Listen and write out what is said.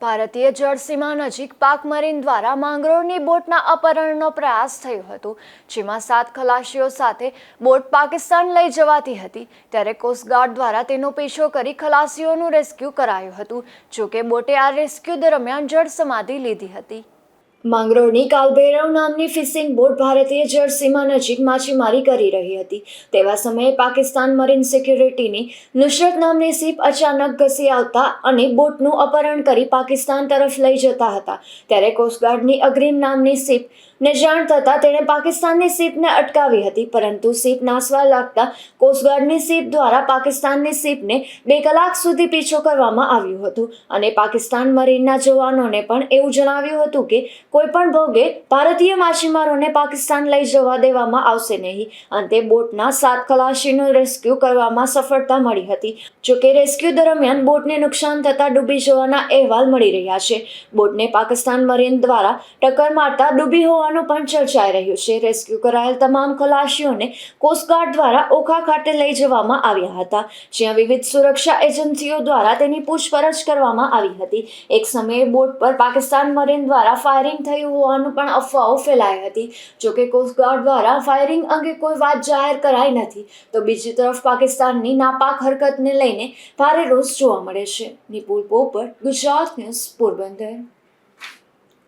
ભારતીય જળસીમા નજીક પાક મરીન દ્વારા માંગરોળની બોટના અપહરણનો પ્રયાસ થયો હતો, જેમાં સાત ખલાસીઓ સાથે બોટ પાકિસ્તાન લઈ જવાતી હતી. ત્યારે કોસ્ટગાર્ડ દ્વારા તેનો પીછો કરી ખલાસીઓનું રેસ્ક્યુ કરાયું હતું, જોકે બોટે આ રેસ્ક્યુ દરમિયાન જળ સમાધિ લીધી હતી. માંગરોળની કાલભૈરવ નામની ફિશિંગ બોટ ભારતીય જળસીમા નજીક માછીમારી કરી રહી હતી. તેવા સમયે પાકિસ્તાન મરીન સિક્યુરિટીની નુસરત નામની સીપ અચાનક ઘસી આવતા અને બોટનું અપહરણ કરી પાકિસ્તાન તરફ લઈ જતા હતા. ત્યારે કોસ્ટગાર્ડની અગ્રીમ નામની સીપ ને જાણ થતાં તેણે પાકિસ્તાનની સીપને અટકાવી હતી, પરંતુ સીપ નાસવા લાગતા કોસ્ટગાર્ડની સીપ દ્વારા પાકિસ્તાનની સીપને બે કલાક સુધી પીછો કરવામાં આવ્યું હતું અને પાકિસ્તાન મરીનના જવાનોને પણ એવું જણાવ્યું હતું કે કોઈ પણ ભોગે ભારતીય માછીમારોને પાકિસ્તાન લઈ જવા દેવામાં આવશે નહીં. અંતે બોટના સાત ખલાસીનું રેસ્ક્યુ કરવામાં સફળતા મળી હતી. જોકે રેસ્ક્યુ દરમિયાન બોટને નુકસાન થતાં ડૂબી જવાના અહેવાલ મળી રહ્યા છે. બોટને પાકિસ્તાન મરીન દ્વારા ટક્કર મારતા ડૂબી હોવાનું પણ ચર્ચાઈ રહ્યું છે. રેસ્ક્યુ કરાયેલ તમામ ખલાસીઓને કોસ્ટગાર્ડ દ્વારા ઓખા ખાતે લઈ જવામાં આવ્યા હતા. જ્યાં વિવિધ સુરક્ષા એજન્સીઓ દ્વારા તેની પૂછપરછ કરવામાં આવી હતી. એક સમયે બોટ પર પાકિસ્તાન મરીન દ્વારા ફાયરિંગ થયું હોવાનું પણ અફવાઓ ફેલાઈ હતી. જોકે કોસ્ટગાર્ડ દ્વારા ફાયરિંગ અંગે કોઈ વાત જાહેર કરાઈ નથી, તો બીજી તરફ પાકિસ્તાનની નાપાક હરકતને લઈને ભારે રોષ જોવા મળે છે. નિપુલ પોપટ, ગુજરાત ન્યૂઝ પોરબંદર.